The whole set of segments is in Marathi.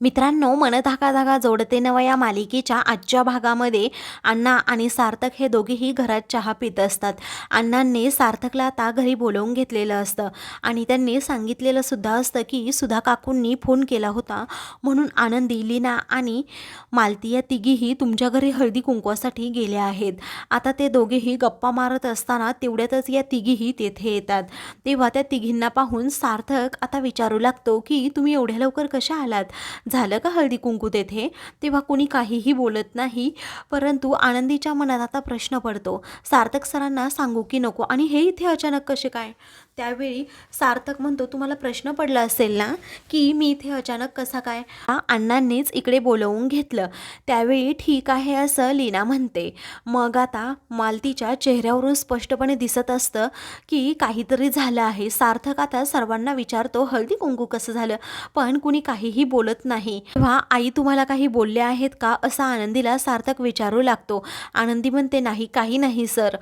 मित्रांनो मन धागा धागा जोडते नवा या मालिकेच्या आजच्या भागामध्ये अण्णा आणि सार्थक हे दोघेही घरात चहा पित असतात. अण्णांनी सार्थकला आता घरी बोलवून घेतलेलं असतं आणि त्यांनी सांगितलेलं सुद्धा असतं की सुधा काकूंनी फोन केला होता. म्हणून आनंदी लीना आणि मालती या तिघीही तुमच्या घरी हळदी कुंकवासाठी गेल्या आहेत. आता ते दोघेही गप्पा मारत असताना तेवढ्यातच या तिघीही तेथे येतात. तेव्हा त्या तिघींना पाहून सार्थक आता विचारू लागतो की तुम्ही एवढ्या लवकर कशा आलात? झालं का हळदी कुंकू तेथे? तेव्हा कुणी काहीही बोलत नाही परंतु आनंदीच्या मनात आता प्रश्न पडतो. सार्थक सरांना सांगू की नको. आणि हे इथे अचानक कसे काय? त्यावेळी सार्थक म्हणतो तुम्हाला प्रश्न पडला असेल ना की मी इथे अचानक कसा काय? हा अण्णांनीच इकडे बोलवून घेतलं. त्यावेळी ठीक आहे असं लीना म्हणते. मग आता मालतीच्या चेहऱ्यावरून स्पष्टपणे दिसत असतं की काहीतरी झालं आहे. सार्थक आता सर्वांना विचारतो हळदी कुंकू कसं झालं? पण कुणी काहीही बोलत नाही. नाही. तेव्हा आई तुम्हाला काही बोलले आहेत का असा आनंदीला सार्थक विचारू लागतो. आनंदी म्हणते नाही काही नाही सर.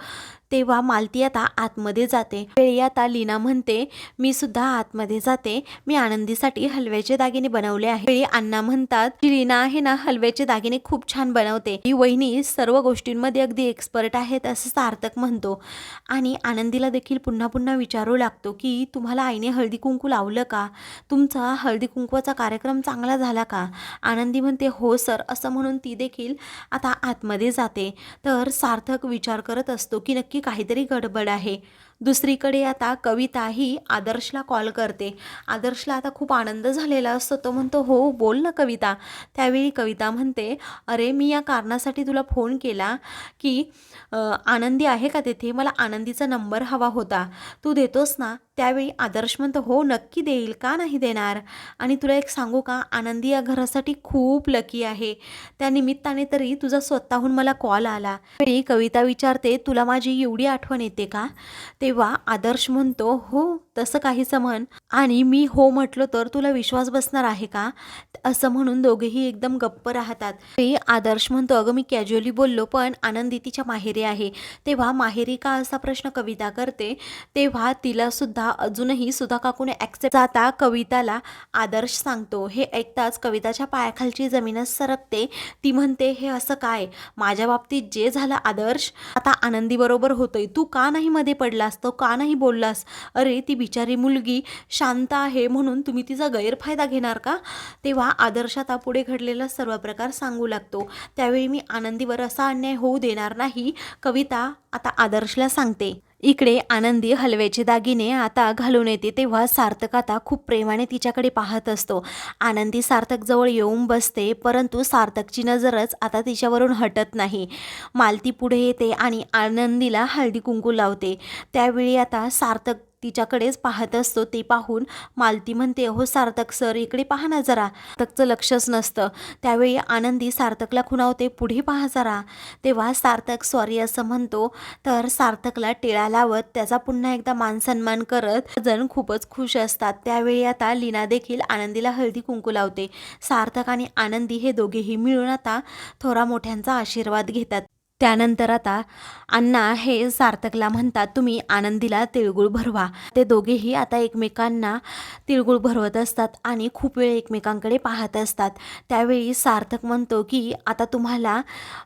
तेव्हा मालती आता आतमध्ये जाते. वेळी आता लीना म्हणते मी सुद्धा आतमध्ये जाते. मी आनंदीसाठी हलव्याचे दागिने बनवले आहे वेळी अण्णा म्हणतात "ती लीना आहे ना हलव्याचे दागिने खूप छान बनवते. ही वहिनी सर्व गोष्टींमध्ये अगदी एक्सपर्ट आहेत असं सार्थक म्हणतो. आणि आनंदीला देखील पुन्हा पुन्हा विचारू लागतो की तुम्हाला आईने हळदी कुंकू लावलं का? तुमचा हळदी कुंकवाचा कार्यक्रम चांगला झाला का? आनंदी म्हणते हो सर. असं म्हणून ती देखील आता आतमध्ये जाते. तर सार्थक विचार करत असतो की नक्की काहीतरी गडबड आहे. दुसरीकडे आता कविता ही आदर्शला कॉल करते. आदर्शला आता खूप आनंद झालेला असतो. तो म्हणतो हो बोल ना कविता. त्यावेळी कविता म्हणते अरे मी या कारणासाठी तुला फोन केला की आनंदी आहे का तेथे? मला आनंदीचा नंबर हवा होता. तू देतोस ना? त्यावेळी आदर्श म्हणतो हो नक्की देईल. का नाही देणार? आणि तुला एक सांगू का? आनंदी या घरासाठी खूप लकी आहे. त्या निमित्ताने तरी तुझा स्वतःहून मला कॉल आला. त्यावेळी कविता विचारते तुला माझी एवढी आठवण येते का? तेव्हा आदर्श म्हणतो हो. तसं काहीसं म्हण. आणि मी हो म्हटलं तर तुला विश्वास बसणार आहे का? असं म्हणून दोघेही एकदम गप्प राहतात. ते आदर्श म्हणतो अगं मी कॅज्युअली बोललो पण आनंदी तिच्या माहेरी आहे. तेव्हा माहेरी का असा प्रश्न कविता करते? तेव्हा तिला सुद्धा अजूनही सुधा काकूने ॲक्सेप्ट जाता कविताला आदर्श सांगतो. हे ऐकताच कविताच्या पायाखालची जमीनच सरकते. ती म्हणते हे असं काय? माझ्या बाबतीत जे झालं आदर्श आता आनंदीबरोबर होतोय. होतंय तू का नाही मध्ये पडलास? तो का नाही बोललास? अरे ती बिचारी मुलगी शांत आहे म्हणून तुम्ही तिचा गैरफायदा घेणार का? तेव्हा आदर्श आता पुढे घडलेला सर्व प्रकार सांगू लागतो. त्यावेळी मी आनंदीवर असा अन्याय होऊ देणार नाही. कविता आता आदर्शला सांगते. इकडे आनंदी हलव्याचे दागिने आता घालून येते तेव्हा सार्थक आता खूप प्रेमाने तिच्याकडे पाहत असतो. आनंदी सार्थक जवळ येऊन बसते परंतु सार्थकची नजरच आता तिच्यावरून हटत नाही. मालती पुढे येते आणि आनंदीला हळदी कुंकू लावते. त्यावेळी आता सार्थक तिच्याकडेच पाहत असतो. ते पाहून मालती म्हणते हो सार्थक सर इकडे पहा ना जरा. सार्थकचं लक्षच नसतं. त्यावेळी आनंदी सार्थकला खुणावते पुढे पहा जरा. तेव्हा सार्थक सॉरी असं म्हणतो. तर सार्थकला टिळा लावत त्याचा पुन्हा एकदा मानसन्मान करत जण खूपच खुश असतात. त्यावेळी आता लीना देखील आनंदीला हळदी कुंकू लावते. सार्थक आणि आनंदी हे दोघेही मिळून आता थोरा मोठ्यांचा आशीर्वाद घेतात. त्यानंतर आता अण्णा हे सार्थकला म्हणतात तुम्ही आनंदीला तिळगुळ भरवा. ते दोघेही आता एकमेकांना तिळगुळ भरवत असतात आणि खूप वेळ एकमेकांकडे पाहत असतात. त्यावेळी सार्थक म्हणतो की आता तुम्हाला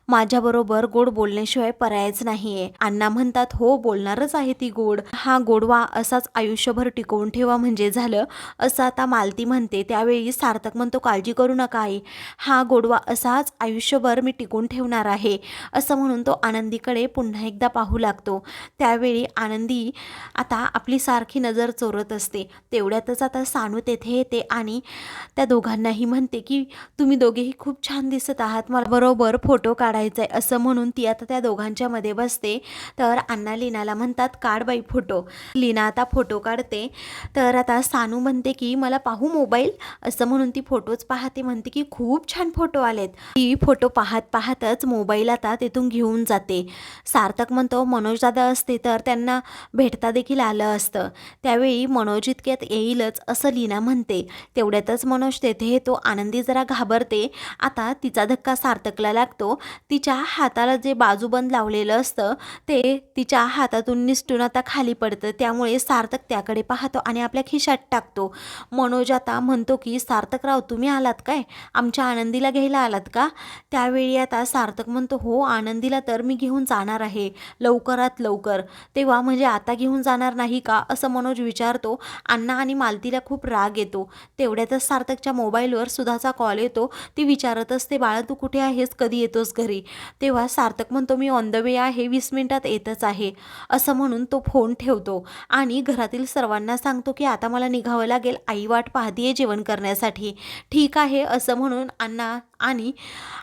माझ्याबरोबर गोड बोलण्याशिवाय पर्यायच नाही आहे अण्णा म्हणतात हो बोलणारच आहे ती गोड. हा गोडवा असाच आयुष्यभर टिकवून ठेवा म्हणजे झालं असं आता मालती म्हणते. त्यावेळी सार्थक म्हणतो काळजी करू नका आई. हा गोडवा असाच आयुष्यभर मी टिकून ठेवणार आहे. असं म्हणून तो आनंदीकडे पुन्हा एकदा पाहू लागतो. त्यावेळी आनंदी आता आपली सारखी नजर चोरत असते. तेवढ्यातच आता सानू तेथे येते आणि त्या दोघांनाही म्हणते की तुम्ही दोघेही खूप छान दिसत आहात. मला बरोबर फोटो काढायचा आहे असं म्हणून ती आता त्या दोघांच्या मध्ये बसते. तर अण्णा लीनाला म्हणतात काढ बाई फोटो. लीना आता फोटो काढते. तर आता सानू म्हणते की मला पाहू मोबाईल. असं म्हणून ती फोटोज पाहते. म्हणते की खूप छान फोटो आलेत. ती फोटो पाहत पाहतच मोबाईल आता तिथून घेऊन जाते. सार्थक म्हणतो मनोज दादा असते तर त्यांना भेटता देखील आलं असतं. त्यावेळी मनोज इतक्यात येईलच असं लीना म्हणते. तेवढ्यातच मनोज तेथे येतो आनंदी जरा घाबरते. आता तिचा धक्का सार्थकला लागतो. तिच्या हाताला जे बाजूबंद लावलेलं असतं ते तिच्या हातातून निसटून आता खाली पडतं. त्यामुळे सार्थक त्याकडे पाहतो आणि आपल्या खिशात टाकतो. मनोज आता म्हणतो की सार्थकराव तुम्ही आलात काय? आमच्या आनंदीला घ्यायला आलात का? त्यावेळी आता सार्थक म्हणतो हो आनंद आनंदीला तर मी घेऊन जाणार आहे. लवकरात लवकर. तेव्हा म्हणजे आता घेऊन जाणार नाही का? असं मनोज विचारतो. अण्णा आणि मालतीला खूप राग येतो. तेवढ्यातच सार्थकच्या मोबाईलवर सुधाचा कॉल येतो. ती विचारत असते बाळा तू कुठे आहेस? कधी येतोस घरी? तेव्हा सार्थक म्हणतो मी ऑन द वे आहे. वीस मिनिटात येतच आहे. असं म्हणून तो फोन ठेवतो. आणि घरातील सर्वांना सांगतो की आता मला निघावं लागेल. आई वाट पाहतीये जेवण करण्यासाठी. ठीक आहे. असं म्हणून अण्णा आणि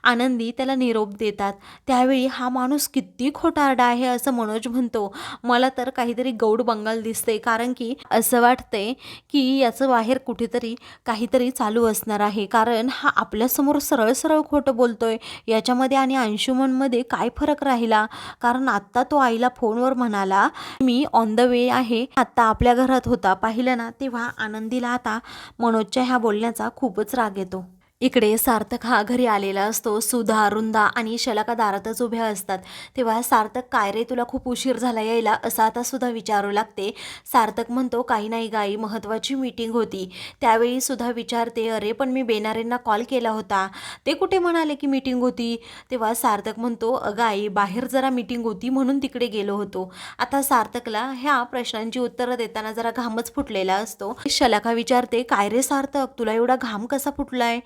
आनंदी त्याला निरोप देतात. त्यावेळी हा माणूस किती खोटारडा आहे असं मनोज म्हणतो. मला तर काहीतरी गौड बंगाल दिसते कारण की असं वाटते की याचं बाहेर कुठेतरी काहीतरी चालू असणार आहे. कारण हा आपल्यासमोर सरळ सरळ खोटं बोलतोय. याच्यामध्ये आणि अंशुमनमध्ये काय फरक राहिला? कारण आत्ता तो आईला फोनवर म्हणाला मी ऑन द वे आहे. आत्ता आपल्या घरात होता. पाहिलं ना तेव्हा आनंदीला आता मनोजच्या ह्या बोलण्याचा खूपच राग येतो. इकडे सार्थक हा घरी आलेला असतो. सुधा रुंदा आणि शलाका दारातच उभ्या असतात. तेव्हा सार्थक काय रे तुला खूप उशीर झाला यायला? असं आता सुद्धा विचारू लागते. सार्थक म्हणतो काही नाही गाई महत्त्वाची मीटिंग होती. त्यावेळी सुद्धा विचारते अरे पण मी बेनारेंना कॉल केला होता. ते कुठे म्हणाले की मीटिंग होती? तेव्हा सार्थक म्हणतो अगं आई बाहेर जरा मीटिंग होती म्हणून तिकडे गेलो होतो. आता सार्थकला ह्या प्रश्नांची उत्तरं देताना जरा घामच फुटलेला असतो. शलाका विचारते काय रे सार्थक तुला एवढा घाम कसा फुटलाय?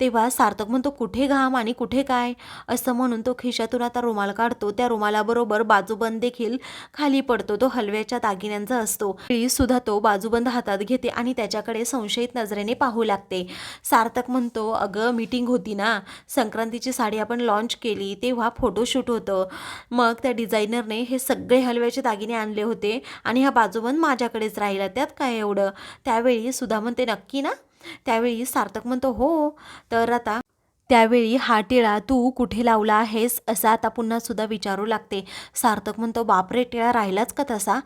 तेव्हा सार्थक म्हणतो कुठे घाम आणि कुठे काय? असं म्हणून तो खिशातून आता रुमाल काढतो. त्या रुमालाबरोबर बाजूबंद देखील खाली पडतो. तो हलव्याच्या दागिन्यांचा असतो. सुद्धा तो बाजूबंद हातात घेते आणि त्याच्याकडे संशयित नजरेने पाहू लागते. सार्थक म्हणतो अगं मीटिंग होती ना. संक्रांतीची साडी आपण लॉन्च केली. तेव्हा फोटोशूट होतं. मग त्या डिझायनरने हे सगळे हलव्याचे दागिने आणले होते आणि हा बाजूबंद माझ्याकडेच राहिला. त्यात काय एवढं? त्यावेळी सुद्धा म्हणते नक्की ना. त्यावेळी सार्थक म्हणतो हो तर आता त्यावेळी हा टिळा तू कुठे लावला आहेस असं आता पुन्हा सुद्धा विचारू लागते. सार्थक म्हणतो बापरे टिळा राहिलाच का तसा?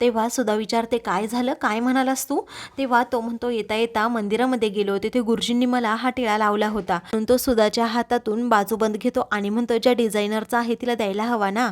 तेव्हा सुद्धा विचारते काय झालं? काय म्हणालास तू? तेव्हा तो म्हणतो येता येता मंदिरामध्ये गेलो तिथे गुरुजींनी मला हा टिळा लावला होता. म्हणून तो सुधाच्या हातातून बाजूबंद घेतो आणि म्हणतो ज्या डिझायनरचा आहे तिला द्यायला हवा ना.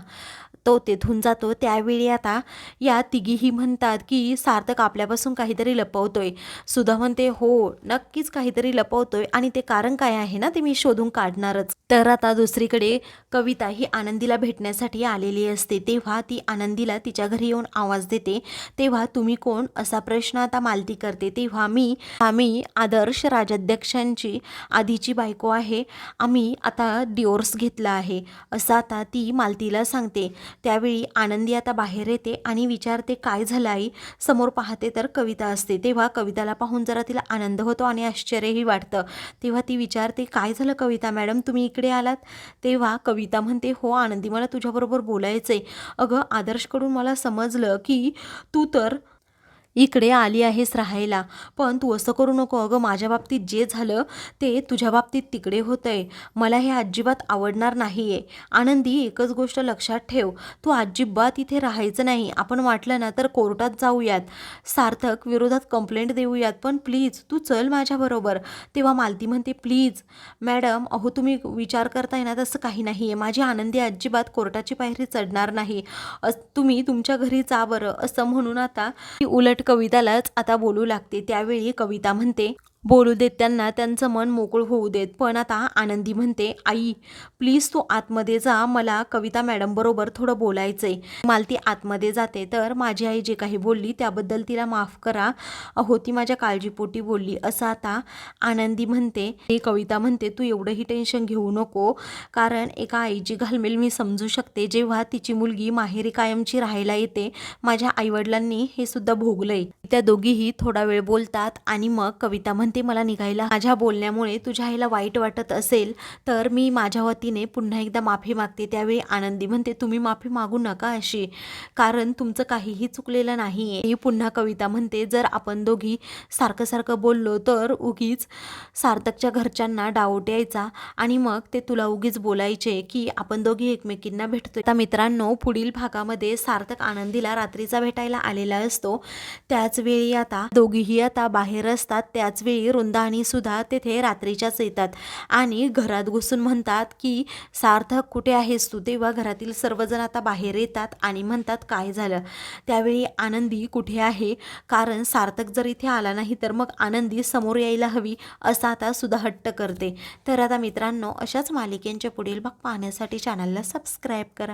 तो तेथून जातो. त्यावेळी आता या तिघीही म्हणतात की सार्थक आपल्यापासून काहीतरी लपवतोय. सुधा म्हणते हो नक्कीच काहीतरी लपवतोय. आणि ते कारण काय आहे ना ते मी शोधून काढणारच. तर आता दुसरीकडे कविता ही आनंदीला भेटण्यासाठी आलेली असते. तेव्हा ती आनंदीला तिच्या घरी येऊन आवाज देते. तेव्हा तुम्ही कोण? असा प्रश्न आता मालती करते. तेव्हा मी आम्ही आदर्श राजाध्यक्षांची आधीची बायको आहे. आम्ही आता डिओर्स घेतला आहे. असं आता ती मालतीला सांगते. त्यावेळी आनंदी आता बाहेर येते आणि विचारते काय झालं आई? समोर पाहते तर कविता असते. तेव्हा कविताला पाहून जरा तिला आनंद होतो आणि आश्चर्यही वाटतं. तेव्हा ती विचारते काय झालं कविता मॅडम? तुम्ही इकडे आलात? तेव्हा कविता म्हणते हो आनंदी मला तुझ्याबरोबर बोलायचं आहे अगं आदर्शकडून मला समजलं की तू तर इकडे आली आहेस राहायला. पण तू असं करू नको अगं. माझ्या बाबतीत जे झालं ते तुझ्या बाबतीत तिकडे होतंय. मला हे अजिबात आवडणार नाही आहे आनंदी एकच गोष्ट लक्षात ठेव. तू अजिबात इथे राहायचं नाही. आपण वाटलं ना तर कोर्टात जाऊयात. सार्थक विरोधात कंप्लेंट देऊयात. पण प्लीज तू चल माझ्याबरोबर तेव्हा मालती म्हणते प्लीज मॅडम अहो तुम्ही विचार करताय ना तसं काही नाही आहे माझी आनंदी अजिबात कोर्टाची पायरी चढणार नाही. अस तुम्ही तुमच्या घरी जा बरं. असं म्हणून आता ती उलट कवितालाच आता बोलू लागते. त्यावेळी कविता म्हणते बोलू देत त्यांना त्यांचं मन मोकळं होऊ देत. पण आता आनंदी म्हणते आई प्लीज तू आतमध्ये जा. मला कविता मॅडमबरोबर थोडं बोलायचं आहे मालती आतमध्ये जाते. तर माझी आई जे काही बोलली त्याबद्दल तिला माफ करा. होती माझ्या काळजीपोटी बोलली. असं आता आनंदी म्हणते. हे कविता म्हणते तू एवढंही टेन्शन घेऊ नको. कारण एका आईची घालमेल मी समजू शकते. जेव्हा तिची मुलगी माहेरी कायमची राहायला येते माझ्या आईवडिलांनी हे सुद्धा भोगलंय. त्या दोघीही थोडा वेळ बोलतात आणि मग कविता म्हणते म्हणते मला निघायला माझ्या बोलण्यामुळे तुझ्या आईला वाईट वाटत असेल तर मी माझ्या वतीने पुन्हा एकदा माफी मागते. त्यावेळी आनंदी म्हणते तुम्ही माफी मागू नका अशी कारण तुमचं काहीही चुकलेलं नाही आहे ही पुन्हा कविता म्हणते जर आपण दोघी सारखं सारखं बोललो तर उगीच सार्थकच्या घरच्यांना डाऊट यायचा आणि मग ते तुला उगीच बोलायचे की आपण दोघी एकमेकींना भेटतो आता मित्रांनो पुढील भागामध्ये सार्थक आनंदीला रात्रीचा भेटायला आलेला असतो. त्याचवेळी आता दोघीही आता बाहेर असतात. त्याचवेळी वेळी वृंदा तेथे रात्रीच्याच येतात. आणि घरात घुसून म्हणतात की सार्थक कुठे आहेस तू? तेव्हा घरातील सर्वजण आता बाहेर येतात आणि म्हणतात काय झालं? त्यावेळी आनंदी कुठे आहे? कारण सार्थक जर इथे आला नाही तर मग आनंदी समोर यायला हवी असं आता सुद्धा हट्ट करते. तर आता मित्रांनो अशाच मालिकेंचे पुढील भाग पाहण्यासाठी चॅनलला सबस्क्राईब करा.